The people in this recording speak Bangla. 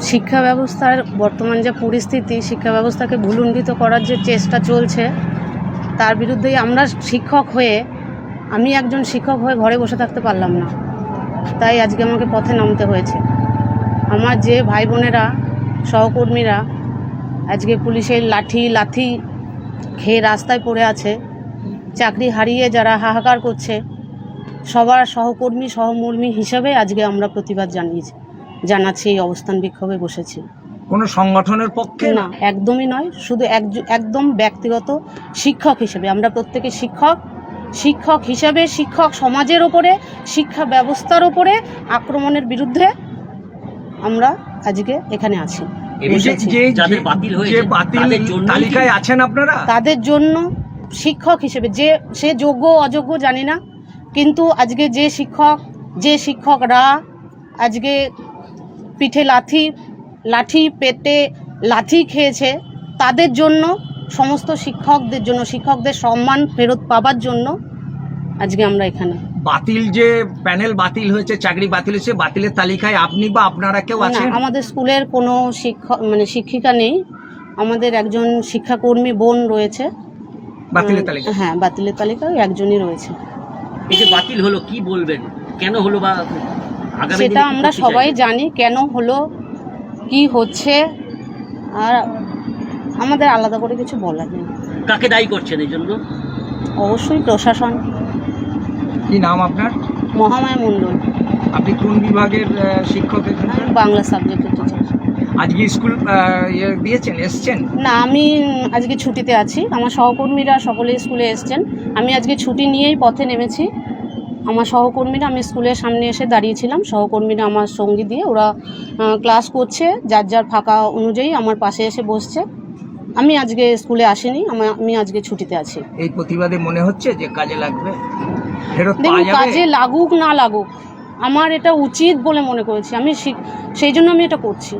শিক্ষা ব্যবস্থার বর্তমান যে পরিস্থিতি, শিক্ষা ব্যবস্থাকে ভুলুণ্ঠিত করার যে চেষ্টা চলছে, তার বিরুদ্ধেই আমরা শিক্ষক হয়ে, আমি একজন শিক্ষক হয়ে ঘরে বসে থাকতে পারলাম না। তাই আজকে আমাকে পথে নামতে হয়েছে। আমার যে ভাই বোনেরা সহকর্মীরা আজকে পুলিশের লাঠি, লাথি খেয়ে রাস্তায় পড়ে আছে, চাকরি হারিয়ে যারা হাহাকার করছে, সবার সহকর্মী, সহমর্মী হিসাবে আজকে আমরা প্রতিবাদ জানিয়েছি। জানাচ্ছি এই অবস্থান বিক্ষোভে বসেছি। কোনো সংগঠনের পক্ষে? না একদমই নয়। শুধু এক- একদম ব্যক্তিগত শিক্ষক হিসেবে। আমরা প্রত্যেকে শিক্ষক শিক্ষক হিসাবে শিক্ষক সমাজের ওপরে শিক্ষা ব্যবস্থার ওপরে আক্রমণের বিরুদ্ধে আমরা আজকে এখানে আছি। বসেছি। যাদের বাতিল হয়েছে, তাদের জন্যই কি- তালিকায় আছেন আপনারা? তাদের জন্য শিক্ষক হিসেবে যে সে যোগ্য অযোগ্য জানি না। কিন্তু আজকে যে শিক্ষক যে শিক্ষকরা আজকে পিঠে লাথি লাঠি পেটে লাথি খেয়েছে। তাদের জন্য সমস্ত শিক্ষকদের জন্য শিক্ষকদের সম্মান ফেরত পাবার জন্য আজকে আমরা এখানে। বাতিল যে প্যানেল বাতিল হয়েছে চাকরি বাতিল হয়েছে বাতিলের তালিকায় আপনি বা আপনারা কেউ আছেন? আমাদের স্কুলের কোনো শিক্ষক মানে শিক্ষিকা নেই। আমাদের একজন শিক্ষাকর্মী বোন রয়েছে। বাতিলের তালিকা হ্যাঁ বাতিলের তালিকায় একজনই রয়েছে। এই যে বাতিল হলো কি বলবেন? কেন হলো বা সেটা আমরা সবাই জানি কেন হলো কি হচ্ছে আর আমাদের আলাদা করে কিছু বলার নেই। কাকে দায়ী করছেন এই জন্য? অবশ্যই প্রশাসন। কি নাম আপনার? মহামায়া মণ্ডল। আপনি কোন বিভাগের শিক্ষক বাংলা সাবজেক্টের টিচার আজকে স্কুল ইয়ে দিয়েছেন এসছেন? না আমি আজকে ছুটিতে আছি। আমার সহকর্মীরা সকলে স্কুলে এসছেন। আমি আজকে ছুটি নিয়েই পথে নেমেছি। আমার সহকর্মীরা আমি স্কুলের সামনে এসে দাঁড়িয়েছিলাম সহকর্মীরা আমার সঙ্গী দিয়ে ওরা ক্লাস করছে যার যার ফাঁকা অনুযায়ী আমার পাশে এসে বসছে। আমি আজকে স্কুলে আসিনি আমা- আমি আজকে ছুটিতে আছি। এই প্রতিবাদে মনে হচ্ছে যে কাজে লাগবে? দেখুন কাজে লাগুক না লাগুক আমার এটা উচিত বলে মনে করেছি। আমি সেই জন্য আমি এটা করছি।